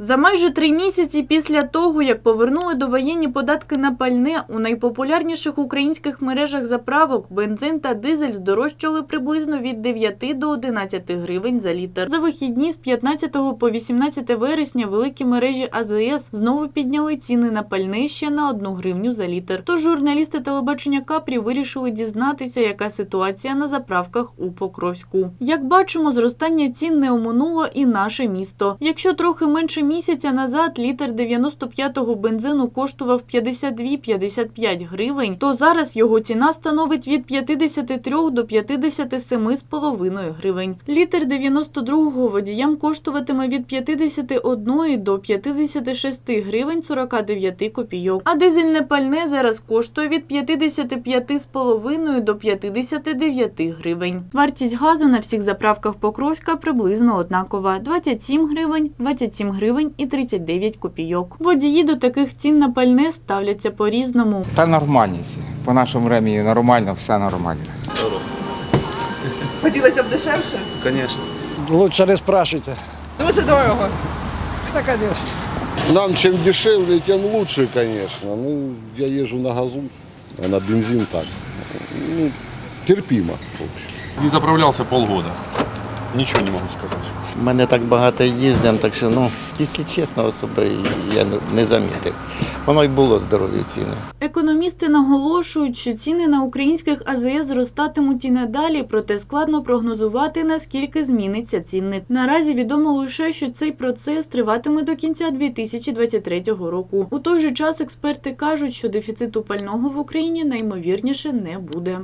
За майже три місяці після того, як повернули довоєнні податки на пальне, у найпопулярніших українських мережах заправок бензин та дизель здорожчали приблизно від 9 до 11 гривень за літр. За вихідні з 15 по 18 вересня великі мережі АЗС знову підняли ціни на пальне ще на 1 гривню за літр. Тож журналісти телебачення Капрі вирішили дізнатися, яка ситуація на заправках у Покровську. Як бачимо, зростання цін не оминуло і наше місто. Якщо трохи менше місяця назад літр 95-го бензину коштував 52-55 гривень, то зараз його ціна становить від 53 до 57,5 гривень. Літр 92-го водіям коштуватиме від 51 до 56 гривень 49 копійок. А дизельне пальне зараз коштує від 55,5 до 59 гривень. Вартість газу на всіх заправках Покровська приблизно однакова – 27 гривень, 27 гривень і 39 копійок. Водії до таких цін на пальне ставляться по-різному. Та нормальні ці. По нашому времени нормально, все нормально. Хотілося б дешевше? Конечно. Лучше не спрашивайте. Дуже дорого. Да, конечно. Нам чем дешевле, тем лучше, конечно. Ну, я езжу на газу, а на бензин так. Ну, терпимо, в общем. Не заправлялся полгода. Ничего не могу сказать. Ми не так багато їздимо, так що, ну, якщо чесно, особо я не- не замітив. Воно й було здорові ціни. Економісти наголошують, що ціни на українських АЗС зростатимуть і надалі, проте складно прогнозувати, наскільки зміниться цінник. Наразі відомо лише, що цей процес триватиме до кінця 2023 року. У той же час експерти кажуть, що дефіциту пального в Україні наймовірніше не буде.